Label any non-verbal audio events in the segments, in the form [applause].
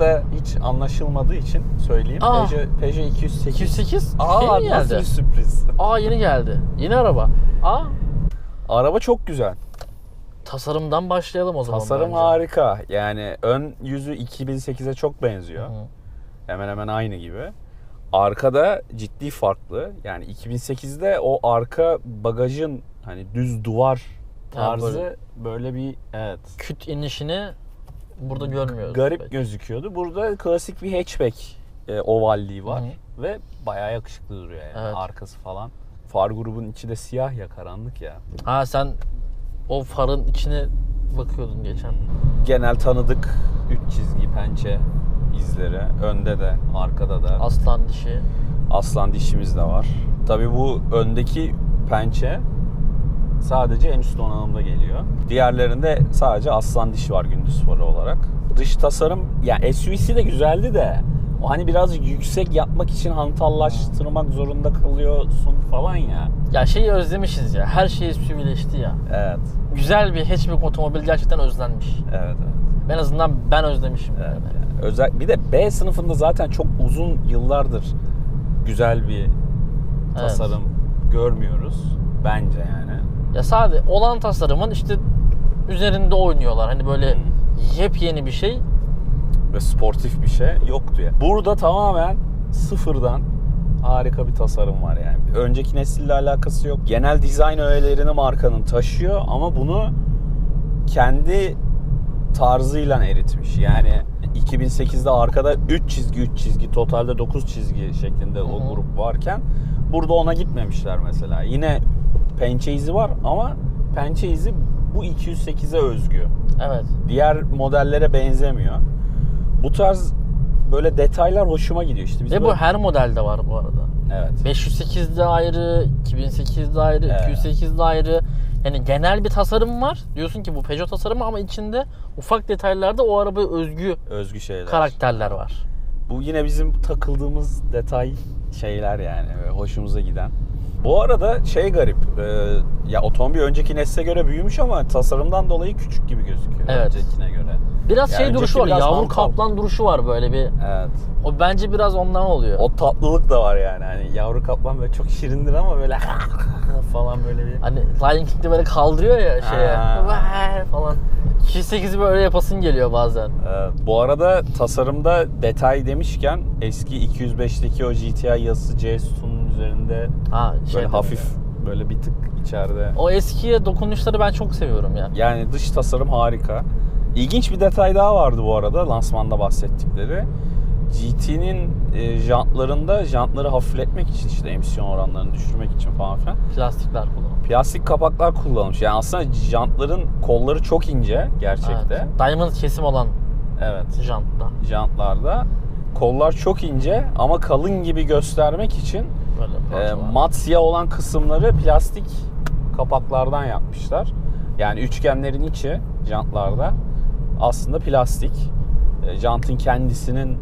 Başlıkta hiç anlaşılmadığı için söyleyeyim. Aa. Peugeot, Peugeot 208. 208 Aa şey mi nasıl geldi? bir sürpriz. Aa yeni geldi. Yeni araba. Aa Araba çok güzel. tasarımdan başlayalım o zaman. Tasarım bence. harika. Yani ön yüzü 2008'e çok benziyor. Hı. Hemen hemen aynı gibi. Arkada ciddi farklı. Yani 2008'de o arka bagajın hani düz duvar tarzı böyle- böyle bir evet Küt inişini burada görmüyoruz. garip pek. gözüküyordu. Burada klasik bir hatchback e, ovalliği var Hı ve bayağı yakışıklı duruyor yani Evet. arkası falan. Far grubun içi de siyah ya karanlık ya. Ha sen o farın içine bakıyordun geçen. Genel tanıdık 3 çizgi pençe izleri. Önde de arkada da Aslan dişi. aslan dişimiz de var. Tabii bu öndeki pençe sadece en üst donanımda geliyor. Diğerlerinde sadece aslan dişi var gündüz farı olarak. Dış tasarım yani SUV'si de güzeldi de o hani birazcık yüksek yapmak için hantallaştırmak zorunda kalıyorsun falan ya. Ya şeyi özlemişiz ya. Her şey SUV'leşti ya. Evet. Güzel bir hatchback otomobil gerçekten özlenmiş. Evet, evet. En azından ben özlemişim. Evet, yani. yani. Özel bir de B sınıfında zaten çok uzun yıllardır güzel bir tasarım görmüyoruz bence yani. Ya sadece olan tasarımın işte üzerinde oynuyorlar. Hani böyle Hmm. yepyeni bir şey. ve sportif bir şey yoktu ya. Burada tamamen sıfırdan harika bir tasarım var yani. Önceki nesille alakası yok. Genel dizayn öğelerini markanın taşıyor ama bunu kendi tarzıyla eritmiş. Yani 2008'de arkada 3 çizgi 3 çizgi totalde 9 çizgi şeklinde o grup varken burada ona gitmemişler mesela. Yine pençe izi var ama pençe izi bu 208'e özgü Evet. diğer modellere benzemiyor. Bu tarz böyle detaylar hoşuma gidiyor işte. Biz Ve bu böyle- her modelde var bu arada. evet. 508'de ayrı, 2008'de ayrı, Evet. 208'de ayrı. Yani genel bir tasarım var. Diyorsun ki bu Peugeot tasarımı ama içinde ufak detaylarda o arabaya özgü özgü şeyler. karakterler var. Bu yine bizim takıldığımız detay şeyler yani hoşumuza giden. Bu arada şey garip. e, ya otomobil önceki nesle göre büyümüş ama tasarımdan dolayı küçük gibi gözüküyor Evet. öncekine göre. Biraz Yani şey duruşu var. biraz Yavru kaplan duruşu var böyle bir. Evet. O bence biraz ondan oluyor. O tatlılık da var yani. Hani yavru kaplan böyle çok şirindir ama böyle [laughs] falan böyle bir Hani Lion King'de böyle kaldırıyor ya şeye. Falan. 208'i böyle yapasın geliyor bazen. Evet. Bu arada tasarımda detay demişken eski 205'teki o GTI yazısı C sütunun üzerinde Ha şey böyle hafif ya. böyle bir tık içeride. O eskiye dokunuşları ben çok seviyorum ya. Yani dış tasarım harika. İlginç bir detay daha vardı bu arada lansmanda bahsettikleri. GT'nin e, jantlarında jantları hafifletmek için işte emisyon oranlarını düşürmek için falan filan Plastikler kullanıyor. plastik kapaklar kullanılmış. Yani aslında jantların kolları çok ince gerçekte. Evet. Diamond kesim olan evet. jantta. jantlarda. Kollar çok ince ama kalın gibi göstermek için Böyle e, mat siyah olan kısımları plastik kapaklardan yapmışlar. Yani üçgenlerin içi jantlarda aslında plastik. E, jantın kendisinin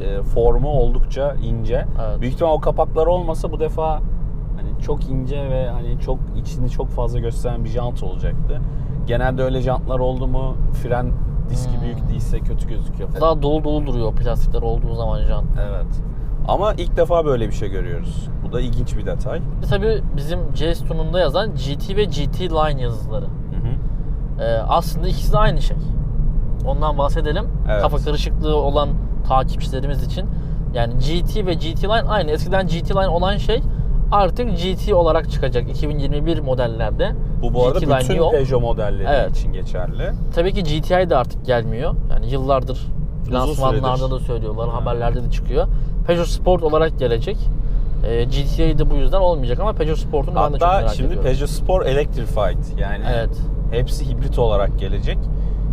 e, formu oldukça ince. Evet. Büyük ihtimal o kapaklar olmasa bu defa hani çok ince ve hani çok içini çok fazla gösteren bir jant olacaktı. Genelde öyle jantlar oldu mu fren diski Hmm. büyük değilse kötü gözüküyor. Daha dolu dolu duruyor plastikler olduğu zaman jant. Evet. Ama ilk defa böyle bir şey görüyoruz. Bu da ilginç bir detay. Bir Tabii bizim C sütununda yazan GT ve GT Line yazıları. Hı hı. Ee, aslında ikisi de aynı şey. Ondan bahsedelim. Evet. Kafa karışıklığı olan takipçilerimiz için. Yani GT ve GT Line aynı. Eskiden GT Line olan şey artık GT olarak çıkacak 2021 modellerde. Bu bu arada GT bütün yok. Peugeot modelleri Evet. için geçerli. Tabii ki GTI de artık gelmiyor. Yani yıllardır lansmanlarda da söylüyorlar, Ha. haberlerde de çıkıyor. Peugeot Sport olarak gelecek. Ee, GTI de bu yüzden olmayacak ama Peugeot Sport'un ben de çok Hatta merak şimdi ediyorum. Peugeot Sport Electrified yani Evet. hepsi hibrit olarak gelecek.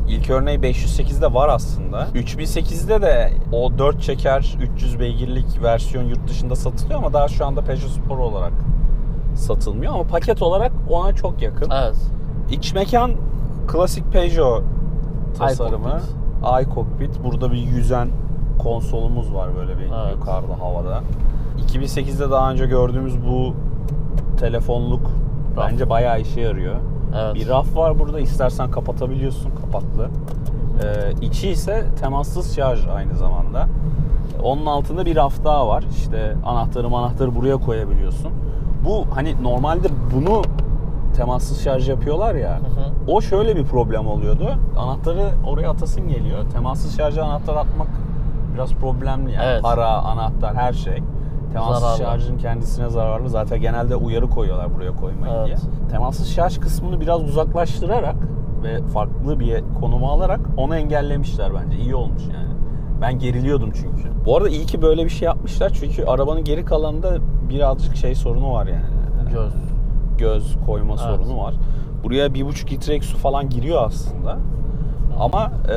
İlk örneği 508'de var aslında. 3008'de de o 4 çeker 300 beygirlik versiyon yurt dışında satılıyor ama daha şu anda Peugeot Sport olarak satılmıyor ama paket olarak ona çok yakın. Evet. İç mekan klasik Peugeot tasarımı. iCockpit. Burada bir yüzen konsolumuz var böyle bir Evet. yukarıda havada. 2008'de daha önce gördüğümüz bu telefonluk Raf. bence bayağı işe yarıyor. Evet. Bir raf var burada istersen kapatabiliyorsun kapaklı. Ee, içi ise temassız şarj aynı zamanda. Onun altında bir raf daha var. İşte anahtarı anahtarı buraya koyabiliyorsun. Bu hani normalde bunu temassız şarj yapıyorlar ya. Hı hı. O şöyle bir problem oluyordu. Anahtarı oraya atasın geliyor. Temassız şarja anahtar atmak biraz problemli yani. Evet. Para, anahtar her şey. Temassız Zararlı. şarjın kendisine zararlı. Zaten genelde uyarı koyuyorlar buraya koymayın Evet. diye. Temassız şarj kısmını biraz uzaklaştırarak ve farklı bir konuma alarak onu engellemişler bence. İyi olmuş yani. Ben geriliyordum çünkü. Bu arada iyi ki böyle bir şey yapmışlar çünkü arabanın geri kalanında birazcık şey sorunu var yani. Göz. Göz koyma Evet. sorunu var. Buraya bir buçuk litrelik su falan giriyor aslında. Ama e,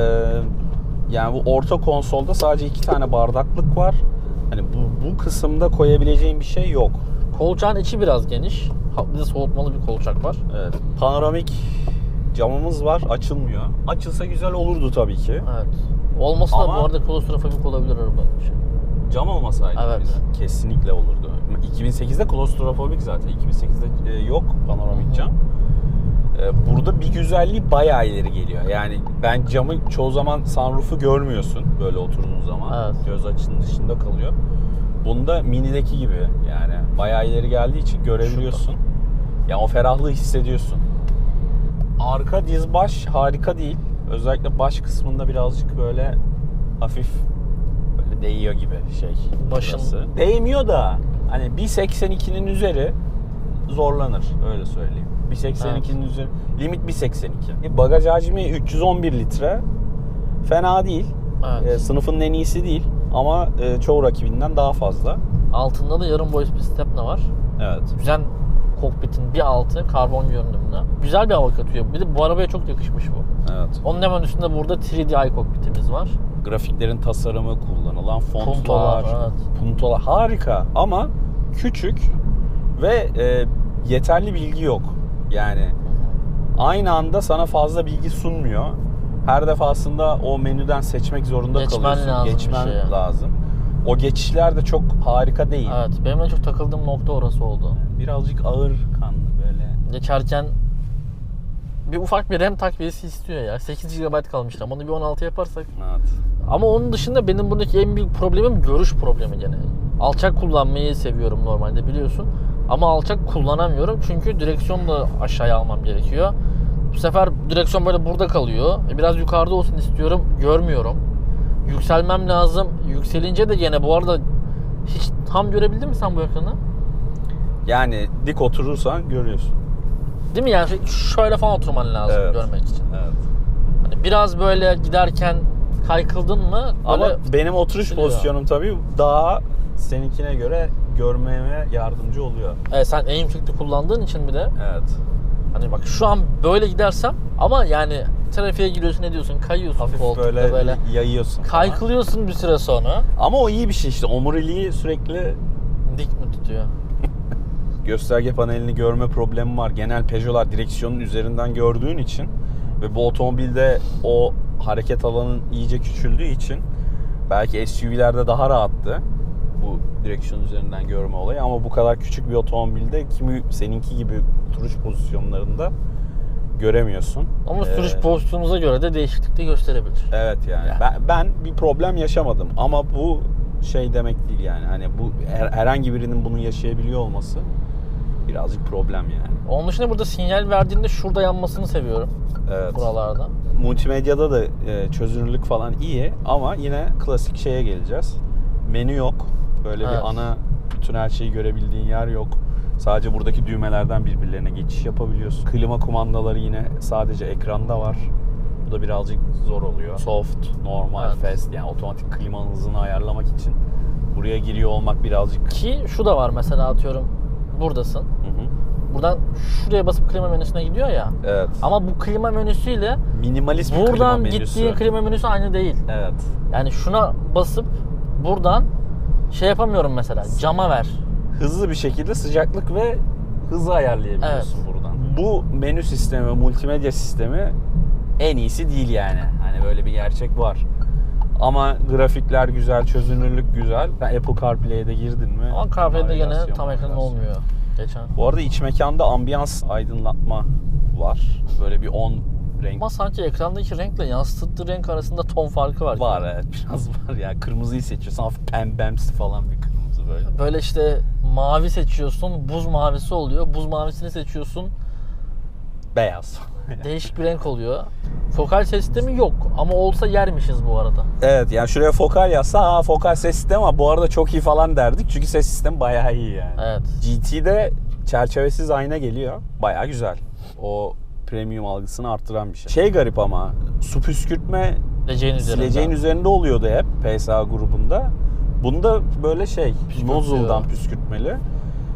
yani bu orta konsolda sadece iki tane bardaklık var. Hani bu, bu kısımda koyabileceğin bir şey yok. Kolçağın içi biraz geniş. Bir de soğutmalı bir kolçak var. Evet. Panoramik camımız var. Açılmıyor. Açılsa güzel olurdu tabii ki. Evet. Olmasa da Ama- bu arada klostrofobik olabilir içi. Cam olmasaydı Evet. bile kesinlikle olurdu. 2008'de klostrofobik zaten. 2008'de e, yok panoramik cam. E, Burada bir güzelliği bayağı ileri geliyor. Yani ben camı çoğu zaman sunroof'u görmüyorsun böyle oturduğun zaman. Evet. Göz açının dışında kalıyor. Bunda minideki gibi yani bayağı ileri geldiği için görebiliyorsun. Ya o ferahlığı hissediyorsun. Arka diz baş harika değil. Özellikle baş kısmında birazcık böyle hafif böyle değiyor gibi şey. Başın- burası. Değmiyor da hani 1.82'nin üzeri zorlanır öyle söyleyeyim. 1.82'nin üzeri limit 1.82. Bagaj hacmi 311 litre. Fena değil. Evet. E, sınıfın en iyisi değil ama e, çoğu rakibinden daha fazla. Altında da yarım boy bir stepne var. Evet. Güzel kokpitin bir altı karbon görünümlü. Güzel bir hava katıyor. Bir de bu arabaya çok yakışmış bu. Evet. Onun hemen üstünde burada 3D kokpitimiz var. Grafiklerin tasarımı, kullanılan fontlar, Puntolar, evet. puntolar harika ama küçük ve e, yeterli bilgi yok. Yani aynı anda sana fazla bilgi sunmuyor. Her defasında o menüden seçmek zorunda Geçmen kalıyorsun. lazım bir Geçmen şeye. lazım. O geçişler de çok harika değil. Evet, benim en çok takıldığım nokta orası oldu. Birazcık ağır kanlı böyle. Geçerken bir ufak bir RAM takviyesi istiyor ya. 8 GB kalmış RAM. Onu bir 16 yaparsak. Evet. Ama onun dışında benim buradaki en büyük problemim görüş problemi gene. Alçak kullanmayı seviyorum normalde biliyorsun. Ama alçak kullanamıyorum çünkü direksiyonu da aşağıya almam gerekiyor. Bu sefer direksiyon böyle burada kalıyor. E, Biraz yukarıda olsun istiyorum. Görmüyorum. Yükselmem lazım. Yükselince de gene bu arada hiç tam görebildin mi sen bu ekranı? Yani dik oturursan görüyorsun. Değil mi yani şöyle falan oturman lazım Evet. görmek için. Evet. Hani biraz böyle giderken kaykıldın mı Ama benim oturuş pozisyonum tabii daha seninkine göre görmeme yardımcı oluyor. Evet, sen aim shifti kullandığın için bir de Evet. hani bak şu an böyle gidersem ama yani trafiğe giriyorsun ne diyorsun kayıyorsun Hafif koltukta böyle, böyle, yayıyorsun. falan. kaykılıyorsun bir süre sonra Ama o iyi bir şey işte. Omuriliği sürekli dik mi tutuyor? [laughs] gösterge panelini görme problemi var. Genel Peugeot'lar direksiyonun üzerinden gördüğün için ve bu otomobilde o hareket alanın iyice küçüldüğü için belki SUV'lerde daha rahattı bu direksiyon üzerinden görme olayı ama bu kadar küçük bir otomobilde kimi seninki gibi oturuş pozisyonlarında göremiyorsun. Ama Ee, sürüş pozisyonumuza göre de değişiklik de gösterebilir. Evet yani. Yani. Ben, ben bir problem yaşamadım ama bu şey demek değil yani. Hani bu her- herhangi birinin bunu yaşayabiliyor olması birazcık problem yani. Onun dışında burada sinyal verdiğinde şurada yanmasını seviyorum Evet. buralarda. Multimedyada da e, çözünürlük falan iyi ama yine klasik şeye geleceğiz. Menü yok. Böyle Evet. bir ana bütün her şeyi görebildiğin yer yok. Sadece buradaki düğmelerden birbirlerine geçiş yapabiliyorsun. Klima kumandaları yine sadece ekranda var. Bu da birazcık zor oluyor. Soft, normal, Evet. fast yani otomatik klimanın hızını ayarlamak için buraya giriyor olmak birazcık Ki şu da var mesela atıyorum buradasın. Hı hı. Buradan şuraya basıp klima menüsüne gidiyor ya. Evet. Ama bu klima menüsüyle Minimalist bir klima buradan menüsü. gittiğin klima menüsü aynı değil. Evet. Yani şuna basıp buradan şey yapamıyorum mesela cama ver. hızlı bir şekilde sıcaklık ve hızı ayarlayabiliyorsun buradan. Bu menü sistemi, multimedya sistemi en iyisi değil yani. Hani böyle bir gerçek var. Ama grafikler güzel, çözünürlük güzel. Ben Apple CarPlay'e de girdin mi? Ama CarPlay'de gene Navigasyon, tam ekran olmuyor. Geçen. Bu arada iç mekanda ambiyans aydınlatma var. Böyle bir 10 renk Ama sanki ekrandaki renkle yansıttığı renk arasında ton farkı var. var evet [laughs] biraz var ya. Kırmızıyı seçiyorsun hafif pembemsi falan bir kırmızı böyle. Böyle işte mavi seçiyorsun, buz mavisi oluyor. Buz mavisini seçiyorsun, Beyaz. [laughs] değişik bir renk oluyor. Fokal sistemi yok ama olsa yermişiz bu arada. evet yani şuraya fokal yazsa ha fokal ses sistemi ama bu arada çok iyi falan derdik. Çünkü ses sistemi bayağı iyi yani. Evet. GT'de çerçevesiz ayna geliyor. Bayağı güzel. O premium algısını arttıran bir şey. Şey garip ama su püskürtme Sileceğin üzerinde. sileceğin üzerinde oluyordu hep PSA grubunda. Bunda böyle şey nozzle'dan püskürtmeli.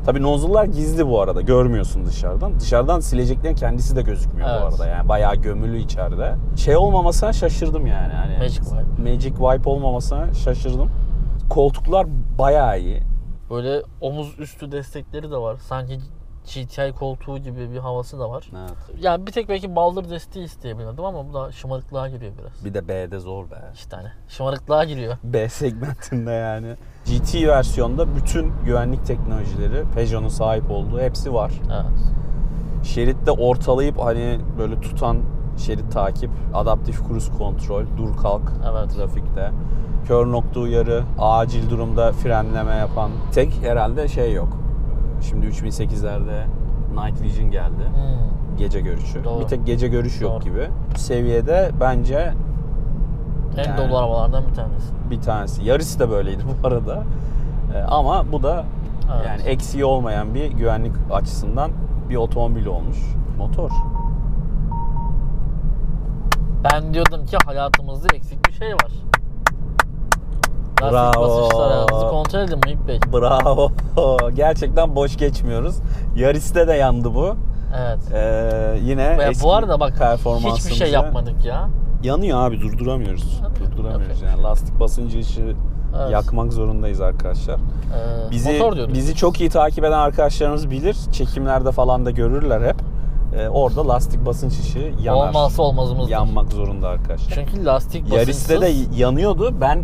Tabii nozzle'lar gizli bu arada. Görmüyorsun dışarıdan. Dışarıdan sileceklerin kendisi de gözükmüyor bu Evet. arada. Yani bayağı gömülü içeride. Şey olmamasına şaşırdım yani. Hani Magic Wipe. Magic Wipe olmamasına şaşırdım. Koltuklar bayağı iyi. Böyle omuz üstü destekleri de var. Sanki GTI koltuğu gibi bir havası da var. Evet. Yani bir tek belki baldır desteği isteyebilirdim ama bu da şımarıklığa giriyor biraz. Bir de B'de zor be. İşte hani şımarıklığa giriyor. B segmentinde yani. GT versiyonda bütün güvenlik teknolojileri Peugeot'un sahip olduğu hepsi var. Evet. Şeritte ortalayıp hani böyle tutan şerit takip, adaptif cruise kontrol, dur kalk Evet. trafikte. Kör nokta uyarı, acil durumda frenleme yapan. Tek herhalde şey yok. Şimdi 3008'lerde Night Vision geldi. Hmm. Gece görüşü. Doğru. Bir tek gece görüş yok Doğru. gibi. Seviyede bence En Yani- dolu arabalardan bir tanesi. bir tanesi. Yarısı da böyleydi bu arada. Ee, ama bu da Evet. yani eksiği olmayan bir güvenlik açısından bir otomobil olmuş. Motor. Ben diyordum ki hayatımızda eksik bir şey var. Lastik Bravo. basınçlarınızı kontrol edin Muhit Bey. Bravo. [laughs] Gerçekten boş geçmiyoruz. Yaris'te de yandı bu. Evet. Ee, yine Ve eski bu arada bak hiçbir performansımıza- şey yapmadık ya. Yanıyor abi durduramıyoruz. Yapıyor, Durduramıyoruz yapıyor. yani. Lastik basıncı işi Evet. yakmak zorundayız arkadaşlar. Ee, Bizi motor diyorduk. bizi çok iyi takip eden arkadaşlarımız bilir. Çekimlerde falan da görürler hep. Ee, orada lastik basınç işi yanar. Olmazsa olmazımızdır. Yanmak zorunda arkadaşlar. Çünkü lastik basınçsız Yaris'te de yanıyordu. Ben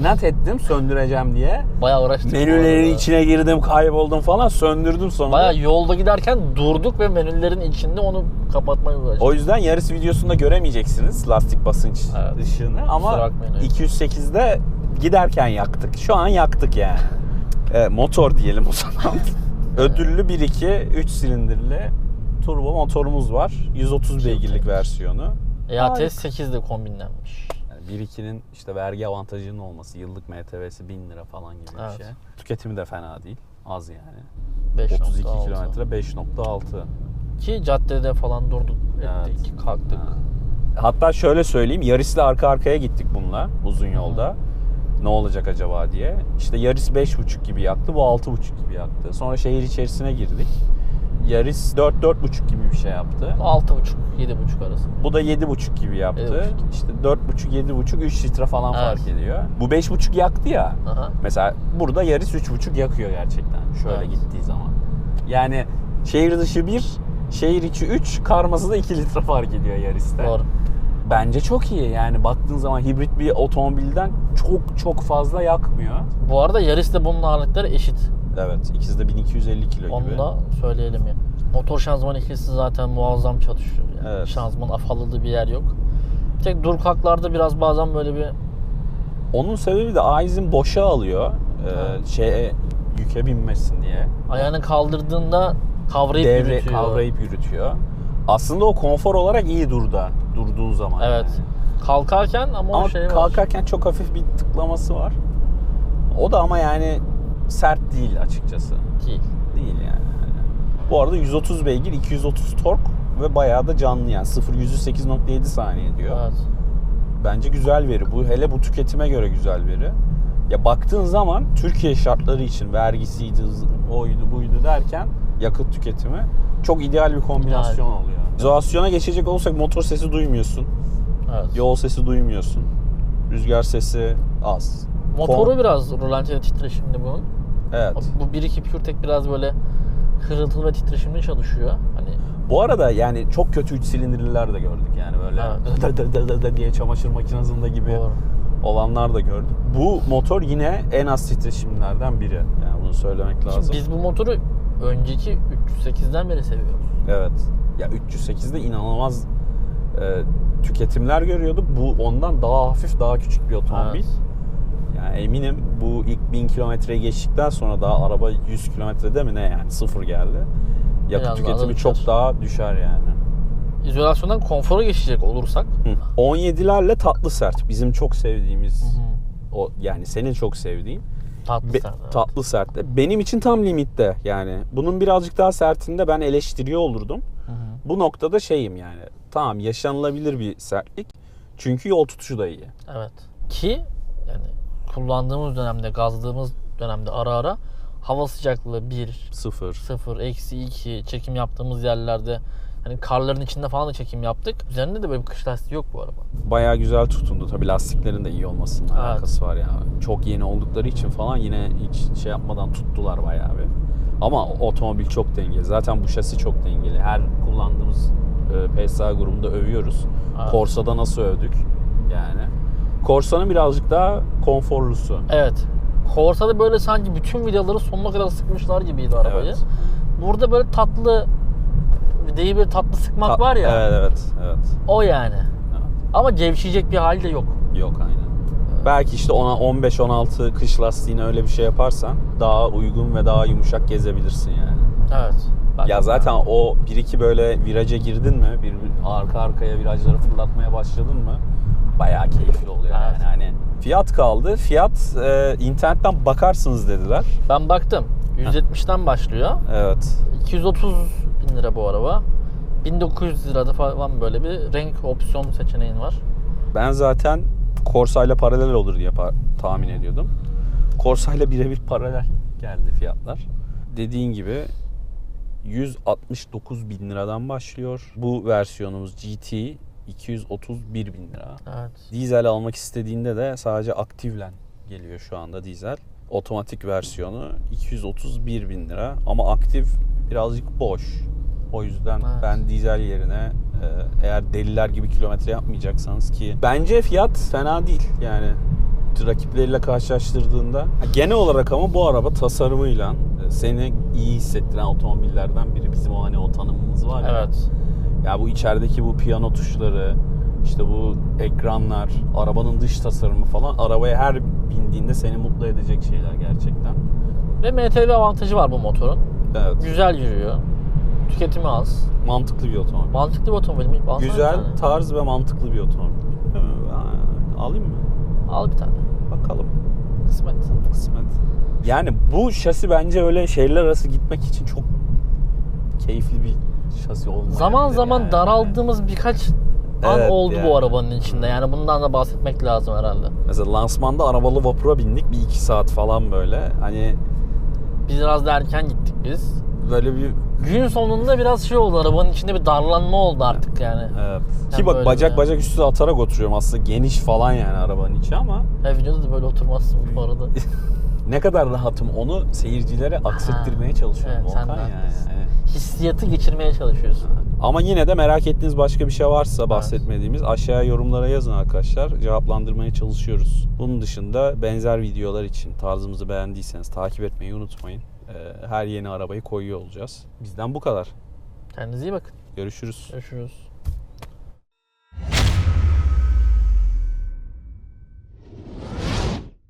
inat ettim söndüreceğim diye. bayağı uğraştık. Menülerin içine girdim, kayboldum falan. Söndürdüm sonra. Bayağı yolda giderken durduk ve menülerin içinde onu kapatmaya uğraştık. O yüzden yarış videosunda göremeyeceksiniz lastik basınç Evet. ışığını ama bakmayın öyle. 208'de giderken yaktık. Şu an yaktık yani. [laughs] Evet, motor diyelim o zaman. [laughs] Ödüllü 1.2 3 silindirli turbo motorumuz var. 130 beygirlik versiyonu. EATS 8 de kombinlenmiş. Yani 1.2'nin işte vergi avantajının olması, yıllık MTV'si 1000 lira falan gibi Evet. bir şey. Tüketimi de fena değil. Az yani. 5.6. 32 kilometre 5.6. Ki caddede falan durduk Evet. ettik, kalktık. Ha. Hatta şöyle söyleyeyim. Yaris'le arka arkaya gittik bununla uzun yolda. Ne olacak acaba diye. İşte Yaris 5.5 gibi yaktı. Bu 6.5 gibi yaktı. Sonra şehir içerisine girdik. Yaris 4-4.5 gibi bir şey yaptı. 6.5 7.5 arası. Bu da 7.5 gibi yaptı. 7.5. İşte 4.5 7.5 3 litre falan Evet. fark ediyor. Bu 5.5 yaktı ya. Aha. Mesela burada Yaris 3.5 yakıyor gerçekten. Şöyle Evet. gittiği zaman. Yani şehir dışı 1, şehir içi 3, karması da 2 litre fark ediyor Yaris'te. Doğru. Bence çok iyi yani baktığın zaman hibrit bir otomobilden çok çok fazla yakmıyor. Bu arada Yaris'le bunun ağırlıkları eşit. Evet ikisi de 1250 kilo Onu gibi. da söyleyelim ya. Motor şanzıman ikilisi zaten muazzam çalışıyor. Yani. Evet. Şanzıman afalladığı bir yer yok. Bir tek dur kalklarda biraz bazen böyle bir Onun sebebi de Aiz'in boşa alıyor. Ee, Evet. şeye yüke binmesin diye. ayağını kaldırdığında kavrayıp Devre yürütüyor. kavrayıp yürütüyor. Aslında o konfor olarak iyi durda. Durduğu zaman. Evet. yani. Kalkarken ama, Ama o şey var. kalkarken çok hafif bir tıklaması var. O da ama yani sert değil açıkçası. Değil. Değil yani. Bu arada 130 beygir, 230 tork ve bayağı da canlı yani 0 100'ü 8.7 saniye diyor. Evet. Bence güzel veri. Bu hele bu tüketime göre güzel veri. Ya baktığın zaman Türkiye şartları için vergisiydi, oydu, buydu derken yakıt tüketimi çok ideal bir kombinasyon oluyor. İzolasyona geçecek olursak motor sesi duymuyorsun. Evet. Yol sesi duymuyorsun. Rüzgar sesi az. Motoru Kon- biraz rölantide titreşimli bunun. Evet. Bu 1.2 PureTech biraz böyle hırıltılı ve titreşimli çalışıyor. Hani Bu arada yani çok kötü 3 silindirliler de gördük yani böyle Evet. dı dı dı dı dı diye çamaşır makinesinde gibi Doğru. olanlar da gördük. Bu motor yine en az titreşimlerden biri. Yani bunu söylemek lazım. Biz bu motoru önceki 308'den beri seviyoruz. Evet. Ya 308'de inanılmaz e, tüketimler görüyordu. Bu ondan daha hafif, daha küçük bir otomobil. Evet. Yani eminim bu ilk 1000 kilometreyi geçtikten sonra daha araba 100 kilometrede mi ne yani sıfır geldi. Yakıt Biraz daha da tüketimi düşer. çok daha düşer yani. İzolasyondan konfora geçecek olursak. Hı. 17'lerle tatlı sert. Bizim çok sevdiğimiz Hı hı. o yani senin çok sevdiğin Tatlı Be- sert, evet. tatlı sertte. Benim için tam limitte yani. Bunun birazcık daha sertinde ben eleştiriyor olurdum. Hı hı. Bu noktada şeyim yani. Tamam yaşanılabilir bir sertlik. Çünkü yol tutuşu da iyi. Evet. Ki kullandığımız dönemde, gazladığımız dönemde ara ara hava sıcaklığı 1, Sıfır. 0, eksi 2 çekim yaptığımız yerlerde hani karların içinde falan da çekim yaptık. Üzerinde de böyle bir kış lastiği yok bu araba. Bayağı güzel tutundu. Tabii lastiklerin de iyi olmasının Evet. alakası var ya. Çok yeni oldukları için falan yine hiç şey yapmadan tuttular bayağı bir. Ama otomobil çok dengeli. Zaten bu şasi çok dengeli. Her kullandığımız e, PSA grubunda övüyoruz. Evet. Corsa'da nasıl övdük yani. Corsa'nın birazcık daha konforlusu. Evet. Corsa'da böyle sanki bütün vidaları sonuna kadar sıkmışlar gibiydi arabayı. Evet. Burada böyle tatlı videyi bir tatlı sıkmak Ta- var ya. Evet evet evet. O yani. Evet. Ama gevşeyecek bir hali de yok. Yok aynen. Belki işte ona 15-16 kış lastiğine öyle bir şey yaparsan daha uygun ve daha yumuşak gezebilirsin yani. Evet. Belki Ya zaten o bir iki böyle viraja girdin mi, bir bir arka arkaya virajları fırlatmaya başladın mı bayağı keyifli oluyor Evet. yani. Hani fiyat kaldı. Fiyat e, internetten bakarsınız dediler. Ben baktım. 170'ten başlıyor. Evet. 230 bin lira bu araba. 1900 lirada falan böyle bir renk opsiyon seçeneğin var. Ben zaten Corsa ile paralel olur diye pa- tahmin ediyordum. Corsa ile birebir paralel geldi fiyatlar. Dediğin gibi 169 bin liradan başlıyor. Bu versiyonumuz GT 231 bin lira. Evet. Dizel almak istediğinde de sadece aktiflen geliyor şu anda dizel. Otomatik versiyonu 231 bin lira ama aktif birazcık boş. O yüzden Evet. ben dizel yerine e, eğer deliler gibi kilometre yapmayacaksanız ki bence fiyat fena değil yani rakipleriyle karşılaştırdığında. Genel olarak ama bu araba tasarımıyla e, seni iyi hissettiren otomobillerden biri. Bizim o hani o tanımımız var ya. Evet. Ya bu içerideki bu piyano tuşları, işte bu ekranlar, arabanın dış tasarımı falan arabaya her bindiğinde seni mutlu edecek şeyler gerçekten. Ve MTV avantajı var bu motorun. Evet. Güzel yürüyor. Tüketimi az. Mantıklı bir otomobil. Mantıklı bir otomobil mi? Bir Güzel, tane. tarz ve mantıklı bir otomobil. Ee, Alayım mı? Al bir tane. Bakalım. Kısmet. Kısmet. Yani bu şasi bence öyle şehirler arası gitmek için çok keyifli bir şasi olmalı. Zaman zaman daraldığımız birkaç an Evet oldu yani. bu arabanın içinde. Yani bundan da bahsetmek lazım herhalde. Mesela lansmanda arabalı vapura bindik bir iki saat falan böyle. Hani Biraz da erken gittik biz. böyle bir Gün sonunda biraz şey oldu. Arabanın içinde bir darlanma oldu artık yani. Evet. Yani Ki bak bacak yani. bacak üstüne atarak oturuyorum aslında geniş falan yani arabanın içi ama Her videoda da böyle oturmazsın bu arada. [laughs] ne kadar rahatım onu seyircilere aksettirmeye çalışıyorum Evet, sen de yani. haklısın. Evet. Hissiyatı geçirmeye çalışıyorsun. Ama yine de merak ettiğiniz başka bir şey varsa bahsetmediğimiz aşağıya yorumlara yazın arkadaşlar. Cevaplandırmaya çalışıyoruz. Bunun dışında benzer videolar için tarzımızı beğendiyseniz takip etmeyi unutmayın. Ee, Her yeni arabayı koyuyor olacağız. Bizden bu kadar. Kendinize iyi bakın. Görüşürüz. Görüşürüz.